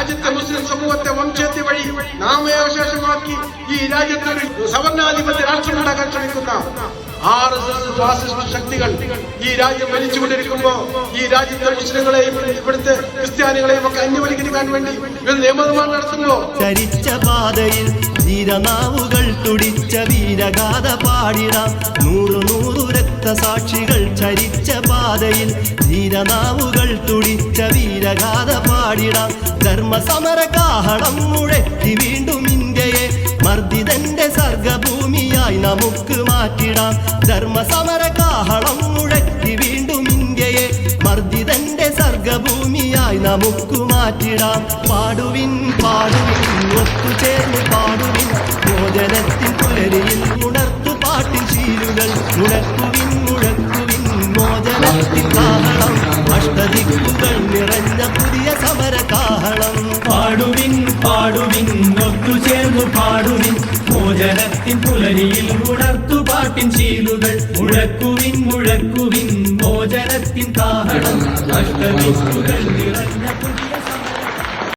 രാജ്യത്തെ മുസ്ലിം സമൂഹത്തെ വംശത്തെ വഴി നാമയാവശേഷമാക്കി ഈ രാജ്യത്തൊരു സവർണാധിപത്യ രാഷ്ട്രം ഉണ്ടാക്കാൻ ശ്രമിക്കുന്ന എസ് ഫാസിസ്റ്റ് ശക്തികൾ ഈ രാജ്യം ഭരിച്ചുകൊണ്ടിരിക്കുമ്പോ ഈ രാജ്യത്തെ മുസ്ലിങ്ങളെയും ഇവിടുത്തെ ക്രിസ്ത്യാനികളെയും ഒക്കെ അന്യവൽക്കരിക്കാൻ വേണ്ടി നിയമനിർമ്മാണം നടത്തുമ്പോ ചരിച്ച പാതയിൽ ധീരനാവുകൾ തുടിച്ച വീരഗാഥ പാടിടാം. നൂറു നൂറു രക്തസാക്ഷികൾ ചരിച്ച പാതയിൽ ധീരനാവുകൾ തുടിച്ച വീരഗാഥ പാടിടാം. ധർമ്മസമര കാഹളം മുഴക്കി വീണ്ടും സർഗഭൂമിയായി നമുക്ക് മാറ്റിടാം. ധർമ്മസമര കാഹളം മുഴക്കി വീണ്ടും ഇന്ത്യയെ മർദ്ദിതന്റെ സർഗഭൂമിയായി നമുക്ക് മാറ്റിടാം. പാടുവിൻ പാടുവിൻ ഒത്തുചേർന്ന് പാടുവിൻ. മോചനത്തിൻ പുലരിയിൽ ഉണർത്തു പാട്ടിൻ ശീലുകൾ. മുഴക്കുവിൻ മുഴക്കുവിൻ മോചനത്തിൻ കാഹളം. അഷ്ടദിക്കുകൾ നിറഞ്ഞ പുതിയ സമര കാഹളം പാടുവിൻ പാടുവിൻ ഒത്തുചേർന്ന് പാടുവിൻ. മോചനത്തിൻ പുലരിയിൽ ഉണർത്തു പാട്ടിൻ ശീലുകൾ. മുഴക്കുവിൻ മുഴക്കുവിൻ മോചനത്തിൻ കാഹളം. അഷ്ടദിക്കുകൾ നിറഞ്ഞ